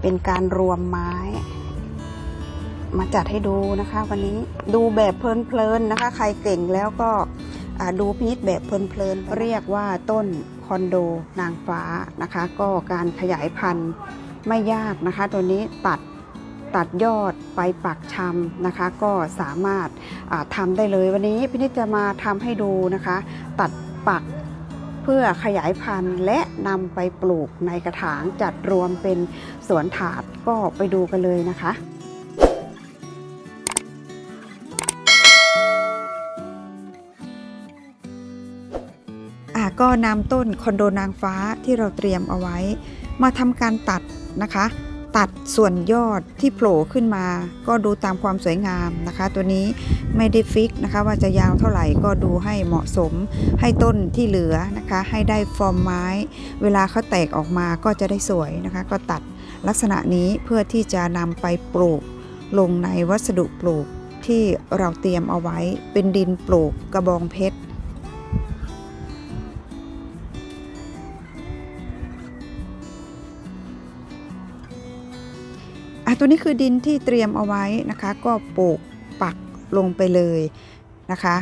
เป็นการรวมไม้ มาจัดให้ดูนะคะ วันนี้ดูแบบเพลินๆนะคะ ใครเก่งแล้วก็ดูพินิจแบบเพลินๆเรียกว่าต้นคอนโดนางฟ้านะคะ ก็การขยายพันธุ์ไม่ยากนะคะ ตัวนี้ตัดตัดยอดไปปักชำนะคะ ก็สามารถทำได้เลยวันนี้พินิจจะมาทำให้ดูนะคะ ตัดปัก พื่อขยายพันธุ์และนำไปปลูกในกระถางจัดรวมเป็นสวนถาดก็ไปดูกันเลยนะคะอะก็นำต้นคอนโดนางฟ้าที่เราเตรียมเอาไว้ มาทำการตัดนะคะ ตัดส่วนยอดที่โผล่ขึ้นมา ก็ดูตามความสวยงามนะคะ ตัวนี้ไม่ได้ฟิกนะคะ ว่าจะยาวเท่าไหร่ก็ดูให้เหมาะสมให้ต้นที่เหลือนะคะ ให้ได้ฟอร์มไม้ เวลาเขาแตกออกมาก็จะได้สวยนะคะ ก็ตัดลักษณะนี้เพื่อที่จะนำไปปลูกลงในวัสดุปลูกที่เราเตรียมเอาไว้เป็นดินปลูกกระบองเพชร อะตัวนี้คือดินที่เตรียมเอาไว้นะคะ ก็ปลูกปักลงไปเลยนะคะ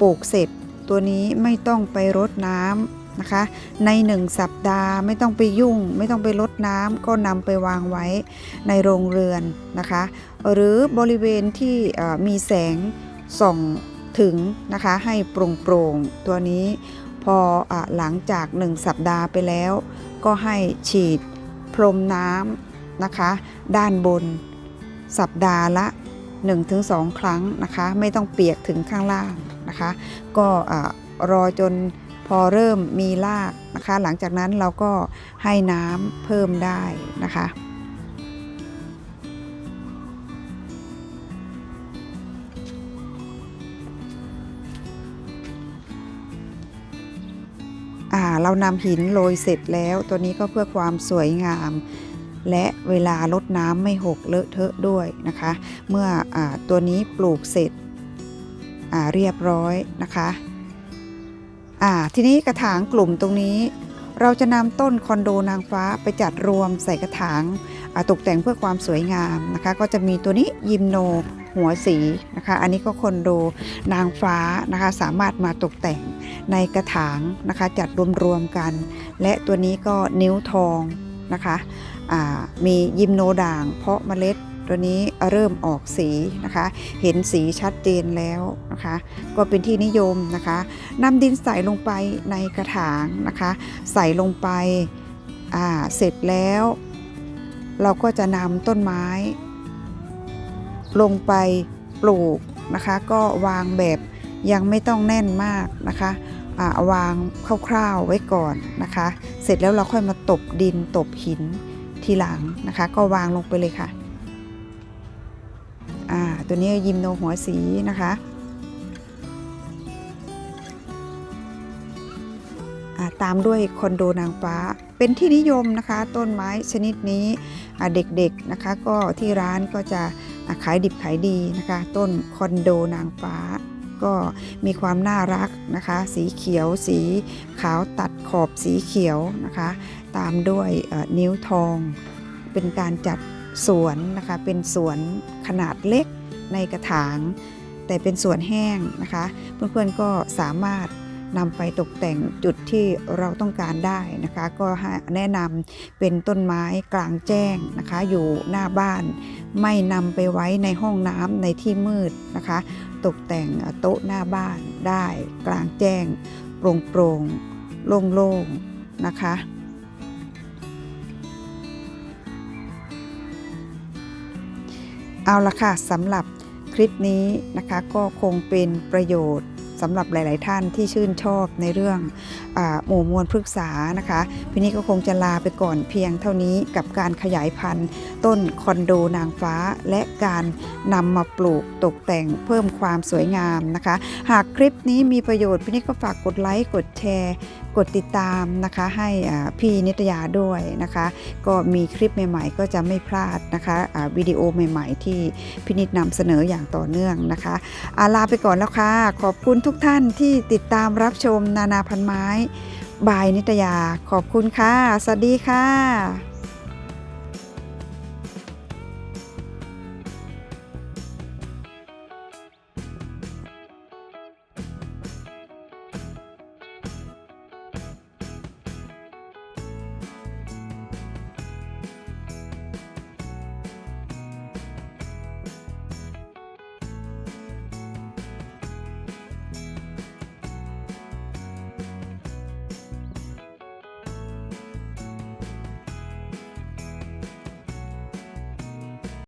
ปลูกเสร็จตัวนี้ไม่ต้องไปรดน้ำนะคะ ในหนึ่งสัปดาห์ไม่ต้องไปยุ่ง ไม่ต้องไปรดน้ำก็นำไปวางไว้ในโรงเรือนนะคะ หรือบริเวณที่มีแสงส่องถึงนะคะให้โปร่งๆตัวนี้พออหลังจาก1สัปดาห์ไปแล้ว ก็ให้ฉีดพรมน้ำ นะคะ ด้านบน สัปดาห์ละ 1-2 ครั้งนะคะ ไม่ต้องเปียกถึงข้างล่างนะคะ ก็รอจนพอเริ่มมีรากนะคะ หลังจากนั้นเราก็ให้น้ำเพิ่มได้นะคะอ่าเรานำหินโรยเสร็จแล้วตัวนี้ก็เพื่อความสวยงาม และเวลาลดน้ำไม่หกเลอะเทอะด้วยนะคะ เมื่ออตัวนี้ปลูกเสร็จเรียบร้อยนะคะทีนี้กระถางกลุ่มตรงนี้ เราจะนำต้นคอนโดนางฟ้าไปจัดรวมใส่กระถางาตกแต่งเพื่อความสวยงามนะคะ ก็จะมีตัวนี้ยิมโนหัวสีนะคะ อันนี้ก็คอนโดนางฟ้านะคะ สามารถมาตกแต่งในกระถางนะคะ จัดรวมๆกัน และตัวนี้ก็นิ้วทองนะคะ มียิมโนด่าง เพาะเมล็ดตัวนี้เริ่มออกสีนะคะ เห็นสีชัดเจนแล้วนะคะ ก็เป็นที่นิยมนะคะนำดินใส่ลงไปในกระถางนะคะ ใส่ลงไปเสร็จแล้ว เราก็จะนำต้นไม้ ลงไปปลูกนะคะ ก็วางแบบยังไม่ต้องแน่นมากนะคะอ่าวางคร่าวๆไว้ก่อนนะคะ เสร็จแล้วเราค่อยมาตบดินตบหิน ทีหลังนะคะ ก็วางลงไปเลยค่ะอ่าตัวนี้ยิมโนหัวสีนะคะตามด้วยคอนโดนางฟ้า เป็นที่นิยมนะคะ ต้นไม้ชนิดนี้เด็กๆนะคะ ก็ที่ร้านก็จะขายดิบขายดีนะคะ ต้นคอนโดนางฟ้า ก็มีความน่ารักนะคะ สีเขียว สีขาวตัดขอบสีเขียวนะคะ ตามด้วยนิ้วทอง เป็นการจัดสวนนะคะ เป็นสวนขนาดเล็กในกระถาง แต่เป็นสวนแห้งนะคะ เพื่อนๆก็สามารถ นำไปตกแต่งจุดที่เราต้องการได้นะคะ ก็แนะนำเป็นต้นไม้กลางแจ้งนะคะ อยู่หน้าบ้าน ไม่นำไปไว้ในห้องน้ำในที่มืดนะคะ ตกแต่งโต๊ะหน้าบ้านได้กลางแจ้งโปร่งโปร่งๆโล่งๆนะคะเอาละค่ะสำหรับคลิปนี้นะคะก็คงเป็นประโยชน์ สำหรับหลาย ๆ ท่านที่ชื่นชอบในเรื่องอหมู่มวลพฤกษานะคะพี่นี่ก็คงจะลาไปก่อนเพียงเท่านี้กับการขยายพันธุ์ ต้นคอนโดนางฟ้า และการนำมาปลูกตกแต่งเพิ่มความสวยงามนะคะ หากคลิปนี้มีประโยชน์พี่นี่ก็ฝากกดไลค์กดแชร์กดติดตามนะคะให้พี่นิตยาด้วยนะคะ ก็มีคลิปใหม่ ๆ ก็จะไม่พลาดนะคะะวิดีโอใหม่ ๆ ที่พี่นิตนำเสนออย่างต่อเนื่องนะคะอาลาไปก่อนแล้วค่ะ ขอบคุณทุกท่านที่ติดตามรับชมนานาพันไม้ บายนิตยา ขอบคุณค่ะ สวัสดีค่ะ